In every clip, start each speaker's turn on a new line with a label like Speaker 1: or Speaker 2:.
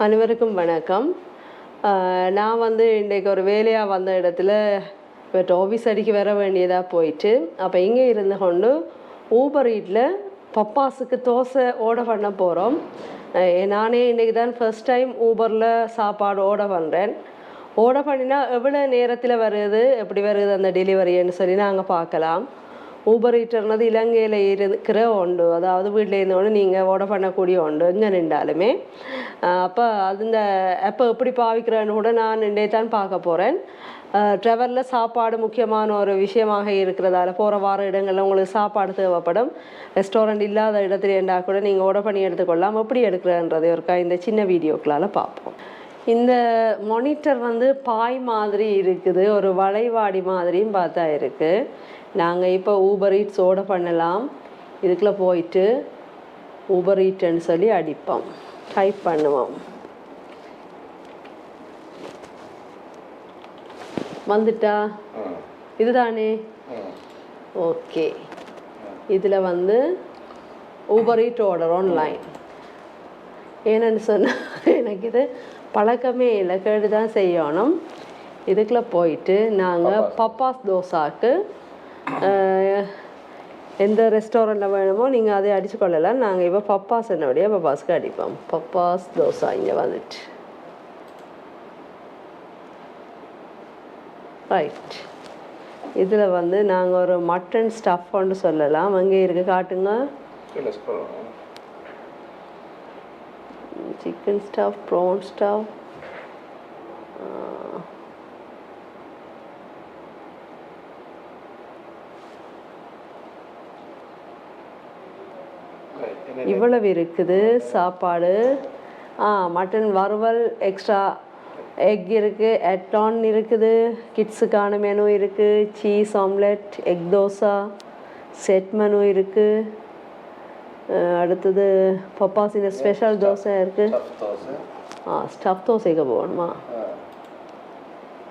Speaker 1: அனைவருக்கும் வணக்கம். நான் வந்து இன்றைக்கு ஒரு வேலையாக வந்த இடத்துல இப்போ ஆஃபீஸ் அடிக்கு வர வேண்டியதாக போயிட்டு அப்போ இங்கே இருந்து கொண்டு ஊபர் ஈட்டில் பப்பாஸுக்கு தோசை ஓட பண்ண போகிறோம் நானே இன்றைக்கி தான் ஃபர்ஸ்ட் டைம் ஊபரில் சாப்பாடு ஓட பண்ணுறேன் ஓட பண்ணினா எவ்வளோ நேரத்தில் வருது எப்படி வருது அந்த டெலிவரின்னு சொல்லி நாங்கள் பார்க்கலாம். ஊபர் ஈட்டர்னது இலங்கையில் இருக்கிற உண்டு அதாவது வீட்டில் இருந்தோன்னு நீங்கள் ஓட பண்ணக்கூடிய உண்டு எங்கே நின்றாலுமே. அப்போ அந்த அப்போ எப்படி பாவிக்கிறேன்னு கூட நான் நின்றே தான் பார்க்க போகிறேன் ட்ரெவலில் சாப்பாடு முக்கியமான ஒரு விஷயமாக இருக்கிறதால போகிற வார இடங்களில் உங்களுக்கு சாப்பாடு தேவைப்படும். ரெஸ்டாரண்ட் இல்லாத இடத்துல இருந்தால் கூட நீங்கள் ஆர்டர் பண்ணி எடுத்துக்கொள்ளலாம். எப்படி எடுக்கிறன்றது ஒருக்கா இந்த சின்ன வீடியோக்களால் பார்ப்போம். இந்த மானிட்டர் வந்து பாய் மாதிரி இருக்குது ஒரு வளைவாடி மாதிரியும் பார்த்தா இருக்குது நாங்கள் இப்போ ஊபர் ஈட்ஸ் ஆர்டர் பண்ணலாம். இதுக்குள்ளே போயிட்டு ஊபர் ஈட்டுன்னு சொல்லி அடிப்போம். டைப் பண்ணுவோம். வந்துட்டா? இதுதானே? ஓகே. இதில் வந்து ஊபர் ஈட் ஆர்டர் ஆன்லைன் ஏன்னு சொன்னால் எனக்கு இது பழக்கமே இல்லை கேட்டு தான் செய்யணும். இதுக்குள்ளே போயிட்டு நாங்கள் பப்பாஸ் தோசாக்கு எந்த ரெஸ்டாரண்ட்டில் வேணுமோ நீங்கள் அதை அடிச்சு கொள்ளலாம். நாங்கள் இப்போ பப்பாஸ் என்னபடியா பப்பாஸ்க்கு அடிப்போம். பப்பாஸ் தோசா இங்கே வந்துட்டு. ரைட் இதில் வந்து நாங்கள் ஒரு மட்டன் ஸ்டஃப் ஒன்று சொல்லலாம். அங்கே இருக்கு காட்டுங்க. சிக்கன் ஸ்டஃப் ப்ரான் ஸ்டஃப் இவ்வளவு இருக்குது சாப்பாடு. ஆ மட்டன் வறுவல் எக்ஸ்ட்ரா எக் இருக்குது எட்டான் இருக்குது. கிட்ஸுக்கான மெனு இருக்குது cheese omelette egg dosa set menu இருக்குது அடுத்தது பப்பாசின ஸ்பெஷல் தோசை இருக்குது
Speaker 2: தோசை
Speaker 1: ஆ ஸ்டஃப் தோசைக்கு போகணுமா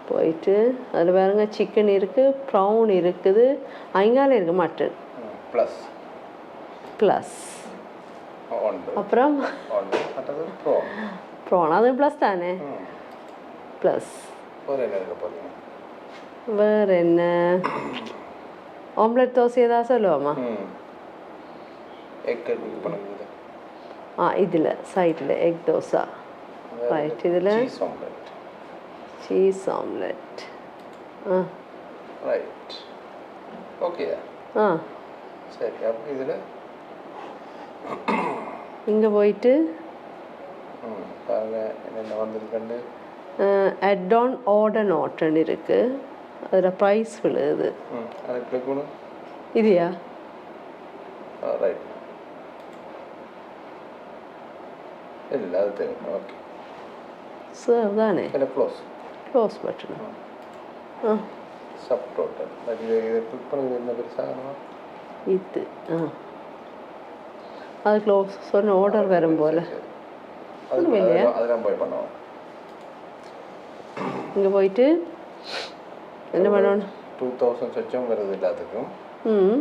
Speaker 1: போயிட்டு அதில் பாருங்க சிக்கன் இருக்குது ப்ரௌன் இருக்குது ஐங்கால இருக்குது மட்டன்
Speaker 2: ப்ளஸ்
Speaker 1: ப்ளஸ் அப்புறம் ப்ரான் அது ப்ளஸ் தானே ப்ளஸ்
Speaker 2: இருக்க
Speaker 1: வேறு என்ன ஆம்லெட் தோசை ஏதாவது சொல்லுவோமா
Speaker 2: எக் பண்ணுறது
Speaker 1: ஆ இதில் சைடில் எக் தோசை. ரைட் இதில்?
Speaker 2: சீஸ் ஆம்லெட்
Speaker 1: ஆ.
Speaker 2: ரைட் ஓகே
Speaker 1: ஆ.
Speaker 2: சரி அப்போ இதில்?
Speaker 1: இங்கே போயிட்டு?
Speaker 2: என்னென்ன வந்திருக்குன்னு.
Speaker 1: அட் ஆன் ஆர்டர் நோட்டுன்னு இருக்குது அதில் ப்ரைஸ் விழுது. இதுயா?
Speaker 2: ரைட் இல்லை அது தெரியும் ஓகே
Speaker 1: சர்வ் தானே
Speaker 2: இல்லை க்ளோஸ்
Speaker 1: க்ளோஸ் பட்டன் ஆ
Speaker 2: சப் டோட்டல் இது இதை கிளிக் பண்ணுறது என்ன பெருசாகணுமா
Speaker 1: இது ஆ அது க்ளோஸ் சொன்ன ஆர்டர் வரும் போல்?
Speaker 2: அதெல்லாம் போய் பண்ணுவோம்
Speaker 1: இங்கே போயிட்டு என்ன பண்ணணும்
Speaker 2: டூ தௌசண்ட் சொச்சம் வருது எல்லாத்துக்கும்
Speaker 1: ம்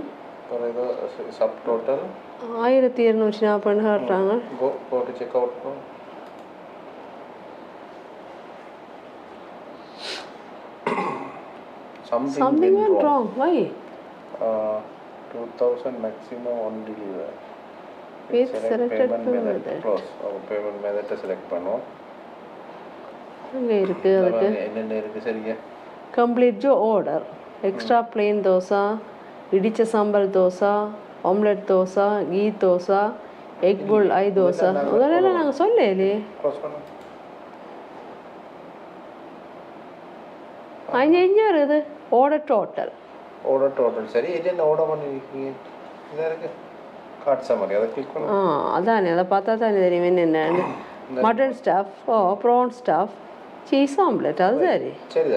Speaker 2: ஒரு இது சப் டோட்டல்
Speaker 1: ஆயிரத்தி இரநூற்றி நாற்பது காட்டுறாங்க
Speaker 2: go go to check out
Speaker 1: something went wrong. Why
Speaker 2: two thousand maximum one deliver
Speaker 1: With selected payment
Speaker 2: method
Speaker 1: method.
Speaker 2: Close payment மெத்தட்டை select பண்ணுவோம்.
Speaker 1: அங்கே இருக்குது அதுக்கு.
Speaker 2: என்னென்ன இருக்குது சரிங்க?
Speaker 1: கம்ப்ளீட் ஜோ ஆர்டர் எக்ஸ்ட்ரா பிளெயின் தோசை இடிச்ச சாம்பல் தோசை ஆம்லெட் தோசை கீ தோசை எக் புல் ஐ தோசை. அதெல்லாம் நாங்கள் சொல்லலையே.
Speaker 2: க்ளோஸ் பண்ணு.
Speaker 1: அங்கே இங்கே வருது? ஆர்டர் டோட்டல்
Speaker 2: ஆர்டர் டோட்டல் சரி என்னென்ன ஆர்டர் பண்ணியிருக்கீங்க இதாக இருக்கு? கார்ட் சம்மரி அதை கிளிக் பண்ணு.
Speaker 1: ஆ அதானே அதை பார்த்தா தானே தெரியும் என்னென்னு. மட்டன் ஸ்டஃப் ஓ ப்ரான் ஸ்டஃப் சீஸ் ஆம்லெட் அது சரி.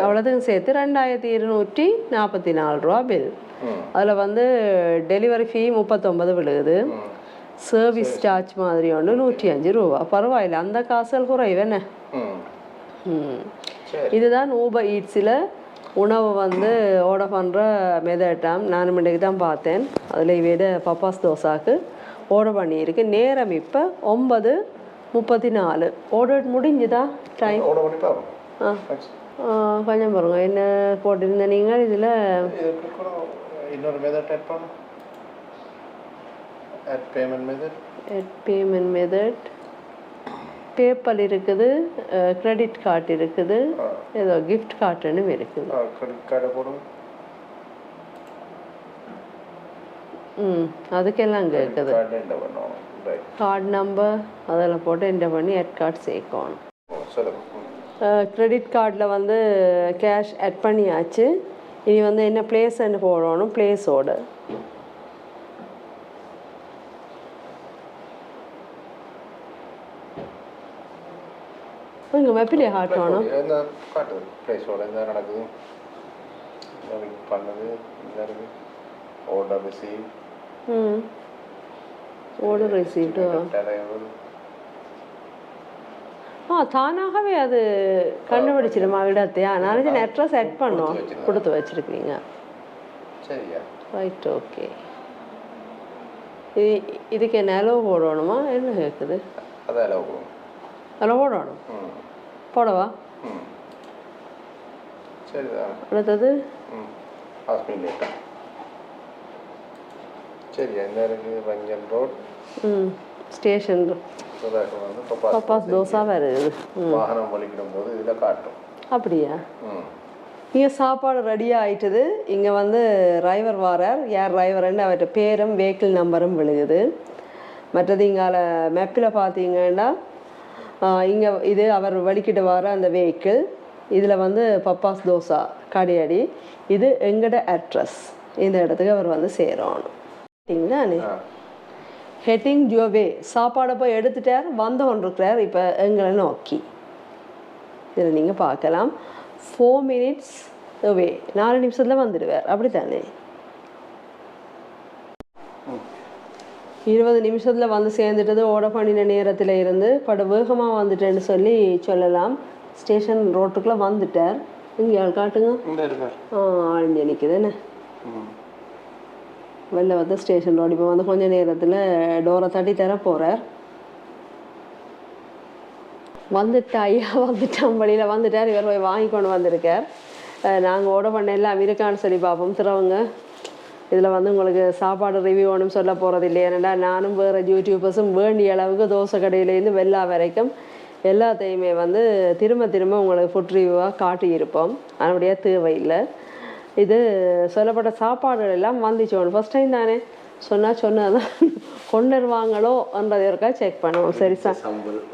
Speaker 1: அவ்வளோதுக்கும் சேர்த்து ரெண்டாயிரத்தி இருநூற்றி நாற்பத்தி நாலு ரூபா பில் அதில் வந்து டெலிவரி ஃபீ முப்பத்தொம்பது விழுகுது. சர்வீஸ் சார்ஜ் மாதிரி ஒன்று நூற்றி அஞ்சு ரூபா. பரவாயில்ல அந்த காசுகள் குறைவென்ன இதுதான் ஊபர் ஈட்ஸில் உணவு வந்து ஆர்டர் பண்ணுற மெதட்டாம் நான் இன்றைக்கு தான் பார்த்தேன். அதில் விட பப்பாஸ் தோசாக்கு ஆர்டர் பண்ணியிருக்கு. நேரம் இப்போ ஒன்பது முப்பத்தி நாலு ஆர்டர் முடிஞ்சுதா டைம் ஆ. கொஞ்சம் பாருங்க. என்ன போட்டிருந்த நீங்கள் இதில்
Speaker 2: இன்னொரு மெத்தட் ஆட் பண்ணும் add payment method
Speaker 1: payment method PayPal இருக்குது கிரெடிட் கார்டு இருக்குது ஏதோ கிஃப்ட் கார்டுன்னு இருக்குது.
Speaker 2: கிரெடிட் கார்டை போடுங்க
Speaker 1: ம் அதுக்கெல்லாம்
Speaker 2: பண்ணணும். ரைட்
Speaker 1: கார்டு நம்பர் அதில் போட்டு என்டர் பண்ணி அட் கார்டு சேர்க்கணும். கிரெடிட் கார்டில் வந்து கேஷ் ஆட் பண்ணியாச்சு. இனி வந்து என்ன பிளேஸ்ன்னு போடணும் பிளேஸோடு இங்கே மெப்பிலே காட்டணும்
Speaker 2: என்ன காட்டுது ப்ரைஸோட என்ன நடக்குது என்ன பண்ணது என்ன இருக்கு ஆர்டர் ரிசீவ்
Speaker 1: ம் ஓர்டர் ரிசீவ்டு ஆ தானாகவே அது கண்டுபிடிச்சிடுமா இடத்தையா நான் அட்ரஸ் செட் பண்ணோம். கொடுத்து வச்சுருக்கீங்க.
Speaker 2: சரியா.
Speaker 1: ரைட் ஓகே இது இதுக்கு என்ன அளவு போடணுமா? என்ன கேட்குது
Speaker 2: அளவு
Speaker 1: போடணும். போடவா? அடுத்தது?
Speaker 2: ம். ஹாஸ்பிட்டல் லேட்டா சரி என்ன இருக்குது வஞ்சன் ரோட்
Speaker 1: ம். ஸ்டேஷன்
Speaker 2: சுதாகர் வந்து பப்பா
Speaker 1: பப்பாஸ் தோசா ம்.
Speaker 2: வாகனம் வலிக்கிடும் போது இதில் காட்டும்.
Speaker 1: அப்படியா? இங்கே சாப்பாடு ரெடியாக ஆயிட்டுது. இங்கே வந்து டிரைவர் வாரார். யார் டிரைவர்னு அவர்கிட்ட பேரும் வெஹிக்கிள் நம்பரும் விழுகுது. மற்றது இங்கால மேப்பில் பார்த்தீங்கன்னா இங்கே இது அவர் வலிக்கிட்டு வர அந்த வெஹிக்கிள் இதில் வந்து பப்பாஸ் தோசா கடையடி. இது எங்கட அட்ரஸ் இந்த இடத்துக்கு அவர் வந்து சேரணும். சரிங்களாண்ணே
Speaker 2: ஆ.
Speaker 1: ஹெட்டிங் ஜோவே சாப்பாடை போய் எடுத்துட்டார் வந்து கொண்டிருக்கிறார். இப்போ எங்களை நோக்கி. இதில் நீங்கள் பார்க்கலாம். ஃபோர் மினிட்ஸ் வே நாலு நிமிஷத்தில் வந்துடுவார். அப்படி தானே இருபது நிமிஷத்தில் வந்து சேர்ந்துட்டது. ஓட பண்ணின நேரத்தில் இருந்து படு வேகமாக வந்துட்டேன்னு சொல்லி சொல்லலாம். ஸ்டேஷன் ரோட்டுக்குள்ளே வந்துட்டார். இங்கே ஆள் காட்டுங்க. ஆ ஆழ்ந்து நிற்குதுன்னு வெளில வந்து ஸ்டேஷன் ரோடு இப்போ வந்து கொஞ்ச நேரத்தில் டோரை தட்டி தர போகிறார் வந்துட்டா ஐயா வந்துட்டான் வழியில் வந்துட்டார். இவர் போய் வாங்கி கொண்டு வந்திருக்கார் நாங்கள் ஓட பண்ண எல்லாம் இருக்கான்னு சொல்லி பார்ப்போம். திறவங்க இதில் வந்து உங்களுக்கு சாப்பாடு ரிவ்யூ ஒன்றும் சொல்ல போகிறது இல்லை ஏன்னா நானும் வேறு யூடியூபர்ஸும் வேண்டிய அளவுக்கு தோசை கடையிலேருந்து வெள்ளா வரைக்கும் எல்லாத்தையுமே வந்து திரும்ப திரும்ப உங்களுக்கு ஃபுட் ரிவ்யூவாக காட்டியிருப்போம். அதனுடைய தேவையில்லை. இது சொல்லப்பட்ட சாப்பாடுகள் எல்லாம் வந்துச்சோன்னு ஃபஸ்ட் டைம் தானே சொன்னால் சொன்னதான் கொண்டு வருவாங்களோன்றதை இருக்கா செக் பண்ணுவோம். சரி சார்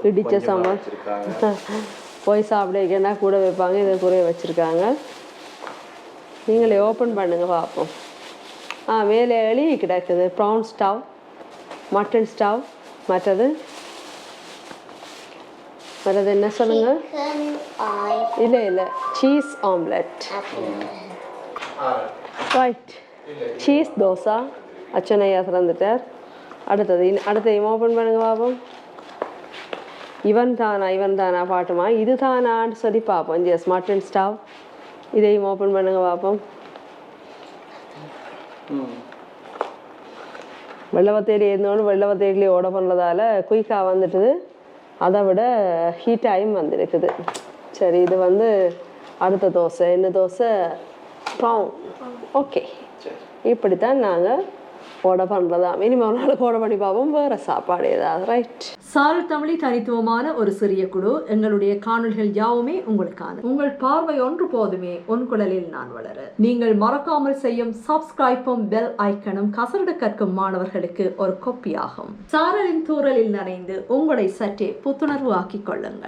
Speaker 1: இடிச்ச சாம்பார் போய் சாப்பிட கூட வைப்பாங்க இதை குறைய வச்சுருக்காங்க. நீங்களே ஓப்பன் பண்ணுங்க பார்ப்போம். ஆ மேலே எழுதி கிடக்குது. ப்ரான் ஸ்டவ் மட்டன் ஸ்டவ் மற்றது? மற்றது என்ன சொல்லுங்க? இல்லை இல்லை. சீஸ் ஆம்லெட் ரைட் சீஸ் தோசை அச்சனையா திறந்துட்டார் அடுத்தது அடுத்தது ஓப்பன் பண்ணுங்க பாப்போம் இவன் தானா இவன் தானா பாட்டுமா? இது தானான்னு சொல்லி பார்ப்போம் ஜெஸ் மட்டன் ஸ்டவ் இதையும் ஓப்பன் பண்ணுங்க பார்ப்போம் வெள்ளவத்தேடி இருந்தோன்னு வெள்ளவத்தேடிலே ஓட பண்ணுறதால குயிக்காக வந்துட்டுது. அதை விட ஹீட்டாயும் வந்திருக்குது. சரி இது வந்து அடுத்த தோசை. என்ன தோசை? ஸ்ட்ராங் ஓகே
Speaker 2: இப்படி
Speaker 1: தான் நாங்கள் ஓட பண்ணுறதா மினிமம் ஒரு நாளுக்கு ஓட பண்ணி பார்ப்போம் வேறு சாப்பாடு ஏதாவது ரைட் சால் தமிழி தனித்துவமான ஒரு சிறிய குழு. எங்களுடைய காணொளிகள் யாவுமே உங்களுக்கான. உங்கள் பார்வை ஒன்று போதுமே. உன் குழலில் நான் வளர. நீங்கள் மறக்காமல் செய்யும் சப்ஸ்கிரைப்பும் பெல் ஐக்கனும் கசரடு கற்கும் மாணவர்களுக்கு ஒரு கொப்பியாகும் சாரலின் தூரலில் நனைந்து உங்களை சற்றே புத்துணர்வு ஆக்கிக் கொள்ளுங்கள்.